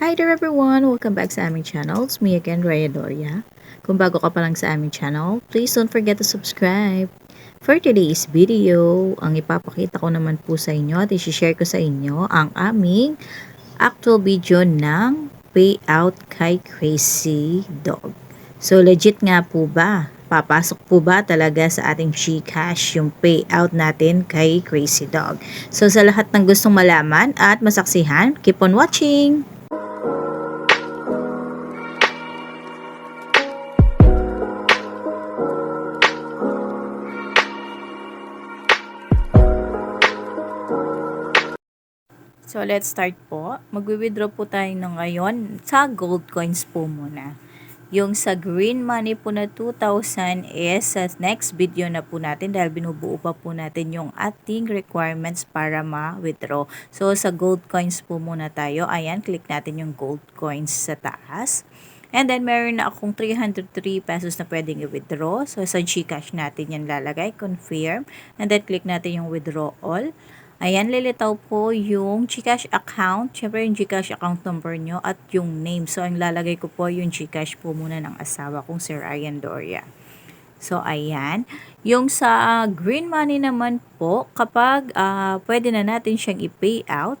Hi there everyone! Welcome back sa aming channel. It's me again, Rhea Doria. Kung bago ka pa lang sa aming channel, please don't forget to subscribe. For today's video, ang ipapakita ko naman po sa inyo at isi-share ko sa inyo ang aming actual video ng payout kay Crazy Dog. So legit nga po ba? Papasok po ba talaga sa ating Gcash yung payout natin kay Crazy Dog? So sa lahat ng gustong malaman at masaksihan, keep on watching! So, let's start po. Magwi-withdraw po tayo ng ngayon sa gold coins po muna. Yung sa green money po na 2,000 is sa next video na po natin dahil binubuo pa po natin yung ating requirements para ma-withdraw. So, sa gold coins po muna tayo. Ayan, click natin yung gold coins sa taas. And then, meron na akong 303 pesos na pwedeng i-withdraw. So, sa Gcash natin yan lalagay. Confirm. And then, click natin yung withdraw all. Ayan, lilitaw po yung Gcash account. Siyempre, yung Gcash account number nyo at yung name. So, ang lalagay ko po yung Gcash po muna ng asawa kong Sir Ryan Doria. So, ayan. Yung sa green money naman po, kapag uh, pwede na natin siyang i-pay out,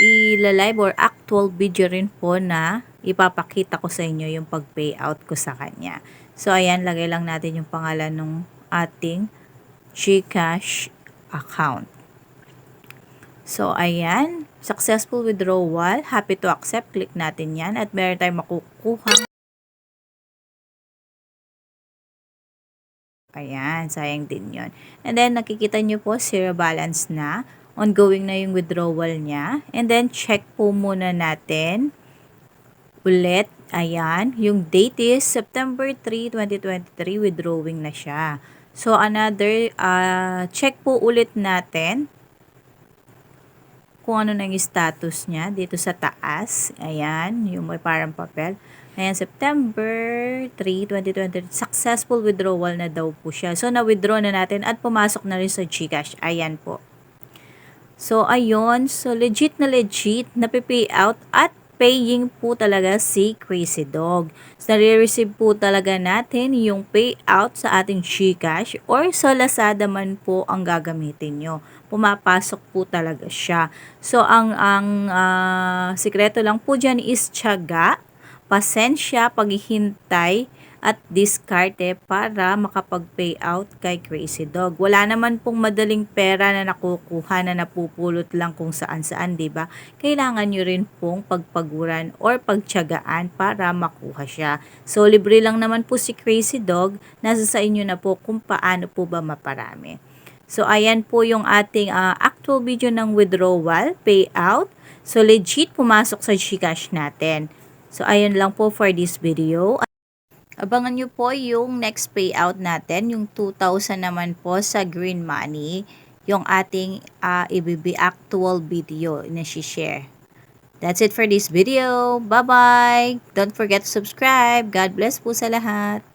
ilalive or actual video rin po na ipapakita ko sa inyo yung pag-pay out ko sa kanya. So, ayan, lagay lang natin yung pangalan ng ating Gcash account. So, ayan. Successful withdrawal. Happy to accept. Click natin yan. At meron tayong makukuha. Ayan. Sayang din yon And then, nakikita nyo po, zero balance na. Ongoing na yung withdrawal niya. And then, check po muna natin. Ulit. Ayan. Yung date is September 3, 2023. Withdrawing na siya. So, another, uh, check po ulit natin kung ano nang status niya dito sa taas. Ayan, yung may parang papel. Ayan, September 3, 2020, successful withdrawal na daw po siya. So, na-withdraw na natin at pumasok na rin sa Gcash. Ayan po. So, ayun. So, legit na legit na pay out at paying po talaga si Crazy Dog. So, nare-receive po talaga natin yung payout sa ating Gcash or sa Lazada man po ang gagamitin nyo. Pumapasok po talaga siya. So, ang, ang uh, sikreto lang po dyan is tiyaga, pasensya, paghihintay, at diskarte para makapag-pay out kay Crazy Dog. Wala naman pong madaling pera na nakukuha na napupulot lang kung saan-saan, 'di ba? Kailangan niyo rin pong pagpaguran or pagtiyagaan para makuha siya. So libre lang naman po si Crazy Dog, nasa sa inyo na po kung paano po ba maparami. So ayan po yung ating uh, actual video ng withdrawal, payout. So legit pumasok sa Gcash natin. So ayun lang po for this video. Abangan nyo po yung next payout natin, yung 2,000 naman po sa green money, yung ating uh, IBB actual video na share. That's it for this video. Bye-bye! Don't forget to subscribe. God bless po sa lahat.